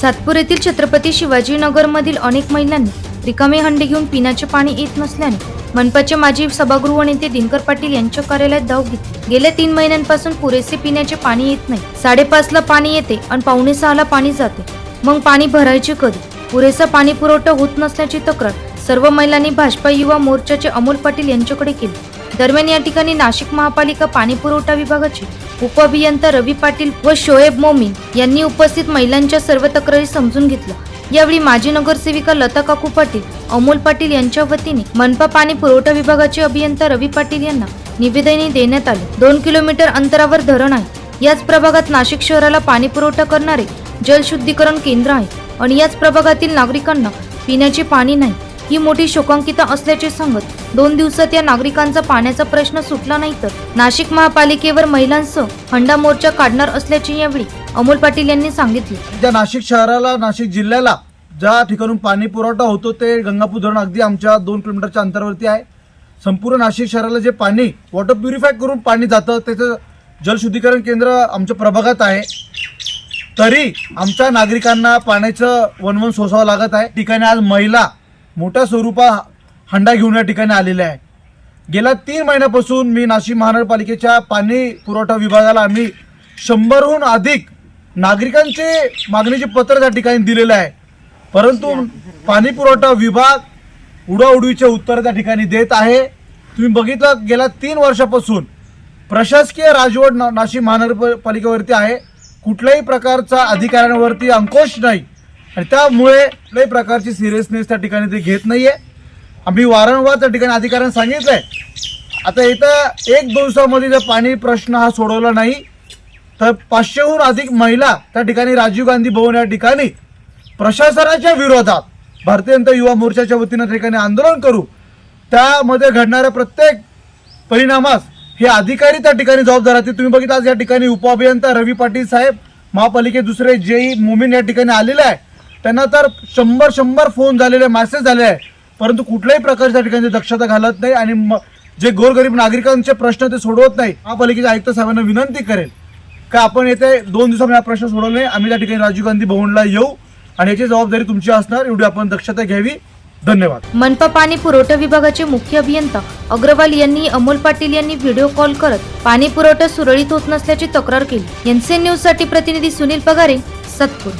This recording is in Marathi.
सातपूर येथील छत्रपती शिवाजीनगरमधील अनेक महिलांनी रिकामे हंडे घेऊन पिण्याचे पाणी येत नसल्याने मनपाचे माजी सभागृह नेते दिनकर पाटील यांच्या कार्यालयात धाव घेतली. गेल्या तीन महिन्यांपासून पुरेसे पिण्याचे पाणी येत नाही. साडेपाचला पाणी येते आणि पावणे सहाला पाणी जाते. मग पाणी भरायचे कधी? पुरेसा पाणी पुरवठा होत नसल्याची तक्रार सर्व महिलांनी भाजपा युवा मोर्चाचे अमोल पाटील यांच्याकडे केली. दरम्यान या ठिकाणी नाशिक महापालिका पाणी पुरवठा विभागाचे उपअभियंता रवी पाटील व शोएब मोमीन यांनी उपस्थित महिलांच्या सर्व तक्रारी समजून घेतल्या. यावेळी माजी नगरसेविका लता काकू पाटील अमोल पाटील यांच्या वतीने मनपा पाणी पुरवठा विभागाचे अभियंता रवी पाटील यांना निवेदने देण्यात आले. दोन किलोमीटर अंतरावर धरण आहे. याच प्रभागात नाशिक शहराला पाणी पुरवठा करणारे जलशुद्धीकरण केंद्र आहे आणि याच प्रभागातील नागरिकांना पिण्याचे पाणी नाही. ही मोठी शोकांकिता असल्याचे सांगत दोन दिवसात या नागरिकांचा पाण्याचा प्रश्न सुटला नाही तर नाशिक महापालिकेवर महिलांसह हंडा मोर्चा काढणार असल्याचे यावेळी अमोल पाटील यांनी सांगितले. ज्या नाशिक शहराला नाशिक जिल्ह्याला ज्या ठिकाणून पाणी पुरवठा होतो ते गंगापूर धरण अगदी आमच्या दोन किलोमीटरच्या अंतरावरती आहे. संपूर्ण नाशिक शहराला जे पाणी वॉटर प्युरिफाय करून पाणी जातं त्याचं जलशुद्धीकरण केंद्र आमच्या प्रभागात आहे. तरी आमच्या नागरिकांना पाण्याचं वनवन सोसावं लागत आहे. ठिकाणी आज महिला मोठ्या स्वरूपा हंडा घेऊन या ठिकाणी आलेल्या आहे. गेल्या तीन महिन्यापासून मी नाशिक महानगरपालिकेच्या पाणी पुरवठा विभागाला आम्ही शंभरहून अधिक नागरिकांचे मागणीचे पत्र त्या ठिकाणी दिलेलं आहे. परंतु पाणी पुरवठा विभाग उडाउडीचे उत्तर त्या ठिकाणी देत आहे. तुम्ही बघितलं गेल्या तीन वर्षापासून प्रशासकीय राजवट ना- नाशिक महानगरपालिकेवरती आहे. कुठल्याही प्रकारचा अधिकाऱ्यांवरती अंकुश नाही. आणि त्यामुळे कुठल्याही प्रकारची सिरियसनेस त्या ठिकाणी ते घेत नाहीये. आम्ही वारंवार त्या ठिकाणी अधिकाऱ्यांना सांगितलंय. आता इथं एक दिवसामध्ये जर पाणी प्रश्न हा सोडवला नाही तर पाचशेहून अधिक महिला त्या ठिकाणी राजीव गांधी भवन या ठिकाणी प्रशासनाच्या विरोधात भारतीय जनता युवा मोर्चाच्या वतीनं त्या ठिकाणी आंदोलन करू. त्यामध्ये घडणाऱ्या प्रत्येक परिणामास हे अधिकारी त्या ठिकाणी जबाबदार आहेत. तुम्ही बघितलं आज या ठिकाणी उपअभियंता रवी पाटील साहेब महापालिके दुसरे जेई मोमीन या ठिकाणी आलेले आहे त्यांना तर शंभर शंभर फोन झालेले मेसेज झाले आहे परंतु कुठल्याही प्रकारच्या ठिकाणी दक्षता घालत नाही आणि म- जे गोरगरीब नागरिकांचे प्रश्न ते सोडवत नाही महापालिकेच्या आयुक्त साहेबांना विनंती करेल का आपण येथे दोन दिवसामध्ये हा प्रश्न सोडवले आम्ही त्या ठिकाणी राजीव गांधी भवनला येऊ आणि याची जबाबदारी तुमची असणार. एवढी आपण दक्षता घ्यावी. धन्यवाद. मनपा पाणी पुरवठा विभागाचे मुख्य अभियंता अग्रवाल यांनी अमोल पाटील यांनी व्हिडिओ कॉल करत पाणी पुरवठा सुरळीत होत नसल्याची तक्रार केली. एनसीएन न्यूजसाठी प्रतिनिधी सुनील पगारे सतपूर.